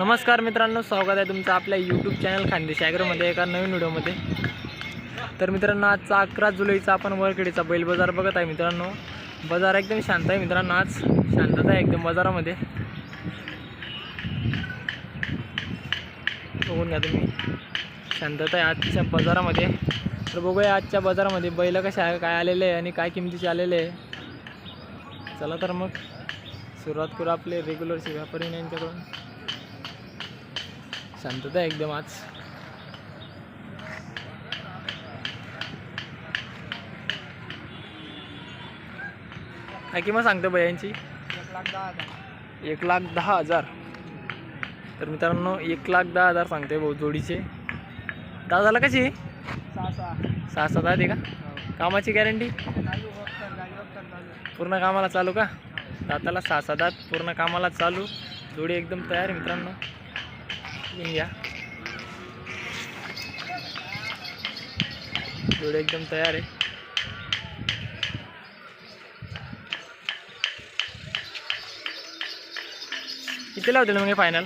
नमस्कार मित्रांनो स्वागत आहे तुमचं आपल्या यूट्यूब चॅनल खानदेश ॲग्रोमध्ये एका नवीन व्हिडिओमध्ये. तर मित्रांनो आजचा अकरा जुलैचा आपण वरखेडीचा बैल बाजार बघत आहे मित्रांनो. बाजार एकदम शांत आहे मित्रांनो आज शांतता आहे एकदम बाजारामध्ये. बघून घ्या तुम्ही. शांतता आहे आजच्या बाजारामध्ये. तर बघूया आजच्या बाजारामध्ये बैल कशा काय आलेले आहे आणि काय किमतीचे आलेले आहे. चला तर मग सुरुवात करू आपले रेग्युलरचे व्यापारी यांच्याकडून. शांतता आहे एकदम आज. काय किंमत सांगतो भयांची एक लाख दहा हजार. तर मित्रांनो एक लाख दहा हजार सांगते भाऊ जोडीचे. दादाला कशी? सहा सहा. सात आहे का? कामाची गॅरंटी पूर्ण कामाला चालू का? दाताला सहा सात आत पूर्ण कामाला चालू. जोडी एकदम तयार आहे मित्रांनो. घ्या जोडी एकदम तयार आहे. कितीला होतील मग फायनल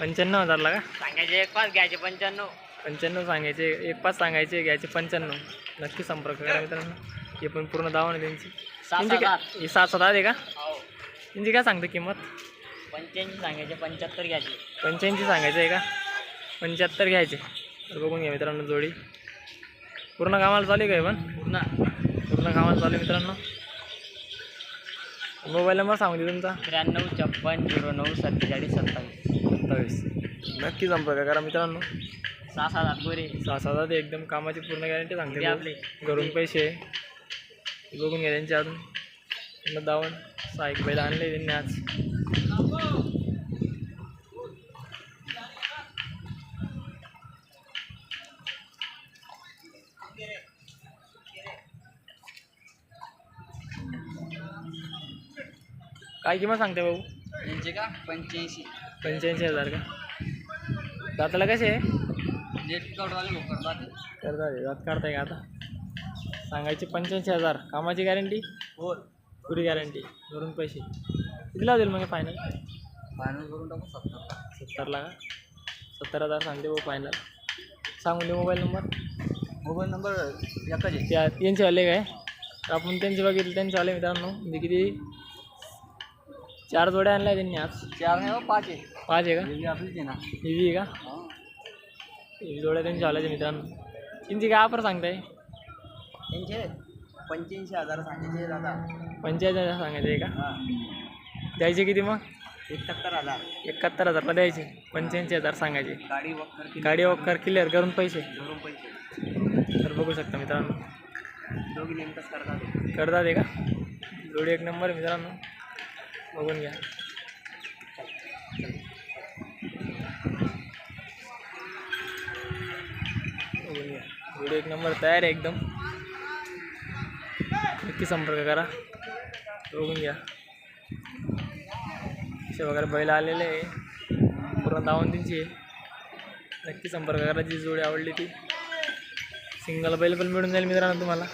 पंच्याण्णव. हजारला का? सांगायचे एक पाच घ्यायचे पंच्याण्णव. पंच्याण्णव सांगायचे एक पाच सांगायचे घ्यायचे पंच्याण्णव. नक्की संपर्क करा मित्रांनो. हे पण पूर्ण दावा आहे त्यांची. ही सात सात आहे का? हो. त्यांची काय सांगते किंमत? पंच्याऐंशी सांगायचे पंच्याहत्तर घ्यायचे. पंच्याऐंशी सांगायचं आहे का? पंच्याहत्तर घ्यायचे. तर बघून घ्या मित्रांनो जोडी. पूर्ण कामाला चालू आहे काय पण? पूर्ण. पूर्ण कामाला चालू आहे मित्रांनो. मोबाईल नंबर सांगू दे तुमचा. त्र्याण्णव छप्पन झिरो नऊ सत्तेचाळीस सत्तावीस. सत्तावीस. नक्की संपर्क करा मित्रांनो. सहा सात आठ गोरे सहा सात हजार एकदम कामाची पूर्ण गॅरंटी सांगते. आपले. घरून पैसे बघून घ्या त्यांच्या अजून दावण. सहा एक बैल आणले त्यांनी आज. काय किंमत सांगते भाऊ? यांचे का? पंच्याऐंशी. पंच्याऐंशी हजार का? दाताला कसे आहे? नेट करतात. करता दात काढताय का आता? सांगायचे पंच्याऐंशी हजार. कामाची गॅरंटी हो पुरी गॅरंटी घरून पैसे. कितीला होतील मग फायनल फायनल करून टाकू सत्तर. सत्तरला का? सत्तर हजार सांगते भाऊ फायनल सांगून दे मोबाईल नंबर मोबाईल नंबर एकच. त्या यांचे आले काय? आपण त्यांचे बघितले त्यांचे आले मित्रांनो. म्हणजे किती? चार जोड्या आणल्या त्यांनी आज. चार नाही हो, पाच आहे. पाच आहे का? आपलीच आहे ना. हेवी आहे का? हो. हेवी जोड्या त्यांच्या आल्या मित्रांनो. त्यांची काय ऑफर सांगताय? यांचे पंच्याऐंशी हजार सांगायचे दादा पंचायत हजार सांगायचे आहे का? हां. द्यायचे किती मग? एकाहत्तर हजार. एकाहत्तर हजारला द्यायचे. पंच्याऐंशी हजार सांगायचे. गाडी वक्कर गाडी वगैरे क्लिअर करून पैसे. धरून पैसे. तर बघू शकता मित्रांनो. दोघी नेमकंच करतात. करतात आहे का? जोडी एक नंबर मित्रांनो. बघून घ्या. बघून घ्या. जोडी एक नंबर तयार आहे एकदम. नक्की संपर्क करा. बघून घ्या. असे वगैरे बैल आलेले आहे. पूर्ण दावण त्यांची आहे. नक्की संपर्क करा. जी जोडी आवडली ती. सिंगल बैल पण मिळून जाईल मित्रांनो तुम्हाला.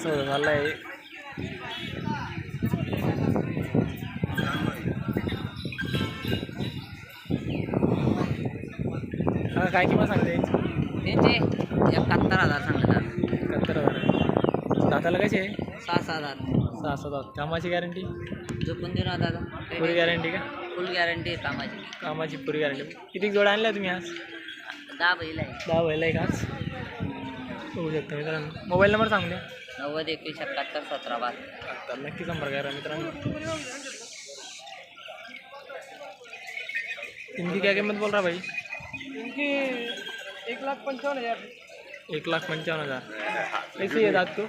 कसं झालं आहे हा काय किंमत सांगते? त्यांचे एकाहत्तर हजार सांगतात. एकाहत्तर हजार. दाताला कसे आहे? सहा सहा हजार. सहा सात हजार. कामाची गॅरंटी झोपून देणार दादा? पुरी गॅरंटी का? फुल गॅरंटी आहे कामाची. कामाची पुरी गॅरंटी किती जोड्या आणल्या तुम्ही आज? दहा बैल आहे. दहा बैल आहे का आज? बघू शकता मित्रांनो. मोबाईल नंबर सांगू द्या. नव्वद एकवीस एकाहत्तर सतरा बारा नक्की संपर्क करा मित्रांनो. इनकी क्या किंमत बोल रहा भाई? इनकी एक लाख पंचावन हजार. एक लाख पंचावन हजार. कैसी है दाँत को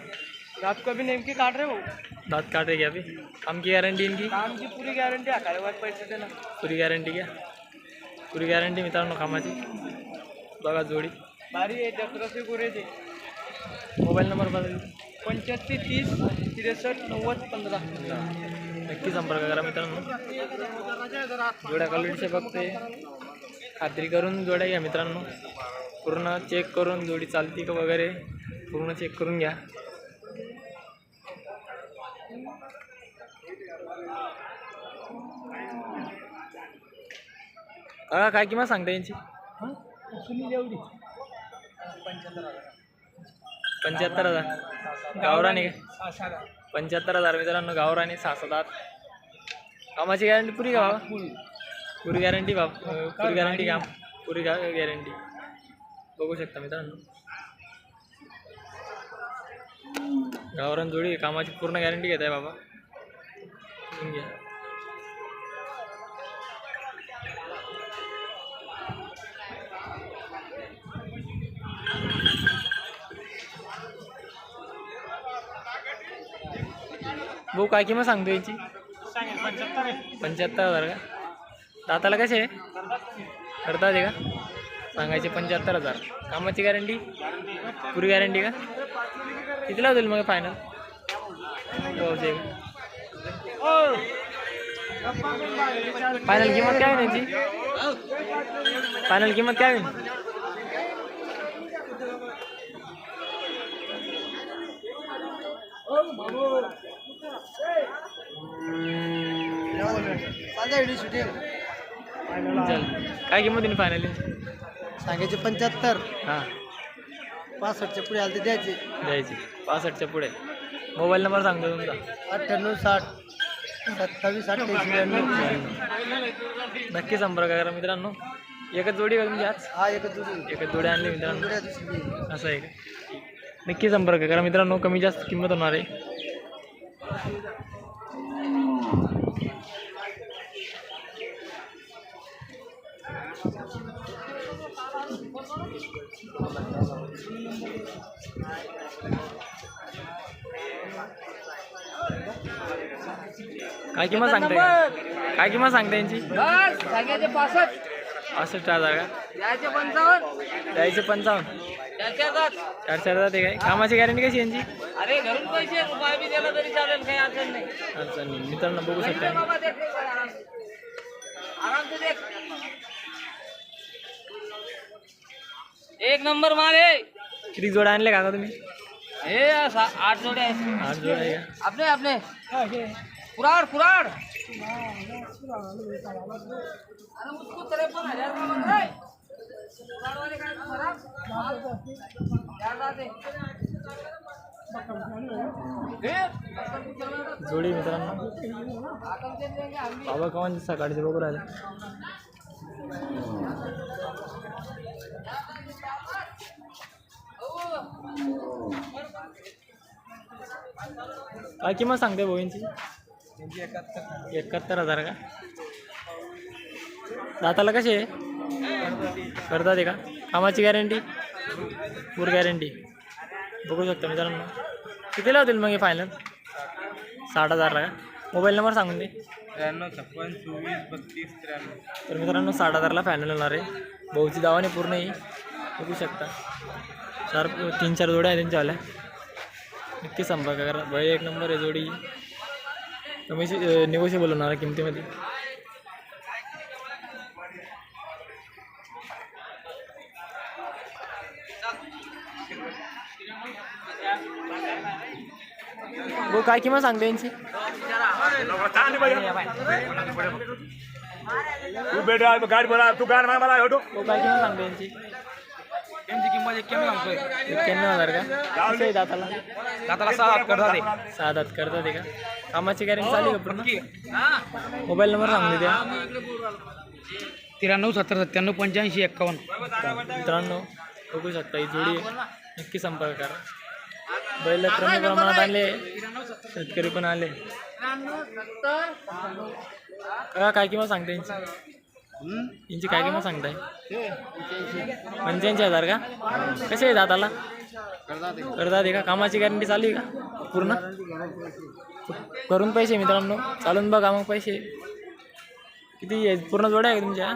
रात को अभी नेमकी काट रहे हो? दाँत काटे क्या अभी? काम की गारंटी इनकी? काम की पूरी गॅरंटी आहे बाद पैसे देना। पुरी गॅरंटी क्या? पुरी गॅरंटी मित्रांनो कामाची. बघा जोडी. भारी आहे दसराचे गोरेचे मोबाईल नंबर बघा पंच्याहत्तर तीस त्रेसष्ट नव्वद पंधरा. नक्की संपर्क करा मित्रांनो. जोड्या क्वालिटीचे बघते. खात्री करून जोड्या घ्या मित्रांनो. पूर्ण चेक करून जोडी चालती का वगैरे पूर्ण चेक करून घ्या. काय किंमत सांगता यांची? पंच्याहत्तर हजार. गावराने. पंच्याहत्तर हजार मित्रांनो गावराने आठ कामाची गॅरंटी पुरी का बाबा? पुरी. गॅरंटी बाब. पुरी गॅरंटी काम. पुरी गॅरंटी बघू शकता मित्रांनो. गावरान जोडी कामाची पूर्ण गॅरंटी घेत आहे बाबा घ्या. भाऊ काय किंमत सांगतो याची? पंच्याहत्तर हजार का? दाताला कसे आहे? करतात आहे का? सांगायचे पंच्याहत्तर हजार. कामाची गॅरंटी? पुरी गॅरंटी का? कितीला होतील मग फायनल फायनल किंमत काय होईल याची फायनल किंमत काय होईल काय किंमत येईल फायनल सांगायचे पंच्याहत्तर. हां. पासष्टच्या पुढे आले ते द्यायचे. द्यायची. पासष्टच्या पुढे. मोबाईल नंबर सांगतो तुमचा. अठ्ठ्याण्णव साठ सत्तावीस अठ्ठ्याऐंशी ब्याण्णव. नक्की संपर्क करा मित्रांनो. एकच जोडी का तुमची आज? हा एकच जोडी एकच जोडी आणली मित्रांनो. दुसरी. असं आहे का? नक्की संपर्क करा मित्रांनो. कमी जास्त किंमत होणार आहे. काय किंमत सांगते काय किंमत सांगते यांची? सांगायचे पासष्ट. पासष्ट हजार का? द्यायचे पंचावन्न. द्यायचे पंचावन्न. चार चार हजार ते काय? कामाची गॅरंटी कशी यांची? अरे घरून पैसे रुपये बी दिला तरी चालेल काही अडचण नाही. अडचण नाही. मित्रांनो बघू शकता. आराम. से. आराम से देख एक नंबर माल आहे. किती जोड्या आणले काका तुम्ही? हे असा आठ जोडे आठ जोड्या आहे. का आपले. आपले कुराड कुराड. अरे मुझको तिरपन हजार का? बन रहा है कुराड वाले काय खराब. चार जाते. जोडी मित्रांनो. ते देंगे बाबा कमान सकाळचे बघू राहिले. काय किंमत सांगते भाऊंची? एकाहत्तर हजार का? दाताला कसे आहे? करतात आहे का? कामाची गॅरंटी पूर गॅरंटी बघू शकता मित्रांनो. कितीला होतील मग हे फायनल साठ हजारला का? मोबाईल नंबर सांगून दे. त्र्याण्णव छप्पन चोवीस बत्तीस त्र्याण्णव. तर मित्रांनो साठ हजारला फायनल होणार आहे. भाऊची दावाने पूर्ण येईल बघू शकता. चार तीन चार जोड्या आहेत त्यांच्यावाल्या. नक्की संपर्क करा. बैल एक नंबर आहे जोडी. कमी निगोशिएबल होणार आहे किमतीमध्ये. भाऊ काय किंमत सांगते यांची? तू बेटा गाडी बोला तू गाडी मला काय किंमत सांगते यांची? त्यांची किंमत एक्क्याण्णव सांगतोय एक्क्याण्णव हजार का? कसं आहे दाताला. दाताला सहा हात करतात सहा दात करतात आहे का? कामाची गॅरंटी का पूर्ण? मोबाईल नंबर सांगून द्या त्र्याण्णव सत्तर सत्त्याण्णव पंच्याऐंशी एक्कावन्न. मित्रांनो बघू शकता ही जोडी आहे. नक्की संपर्क करा. बैल कमी प्रमाणात आले शेतकरी पण आले. का काय किंमत सांगते यांची? यांची काय किंमत सांगताय? पंच्याऐंशी. हजार का? कसे आहे दाताला करतात का? कामाची गॅरंटी चालू आहे का? पूर्ण? करून पैसे मित्रांनो. चालून बघा मग पैसे. किती आहे? पूर्ण जोड्या आहे का तुमच्या?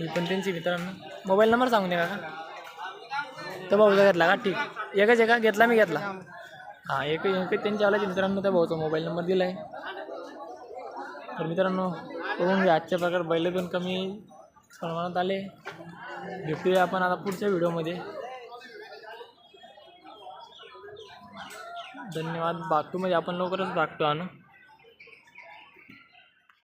ही पण त्यांची मित्रांनो. मोबाईल नंबर सांगून द्या का तो भाऊचा घेतला का? ठीक. एकच आहे का? घेतला मी घेतला. हां एक त्यांच्या आला मित्रांनो त्या भाऊचा मोबाईल नंबर दिला आहे तर मित्रांनो बघून घ्या आजच्या प्रकार बैल कमी प्रमाणात आले. भेटूया आपण आता पुढच्या व्हिडिओमध्ये. धन्यवाद. बागटूमध्ये आपण लवकरच बागतो आणू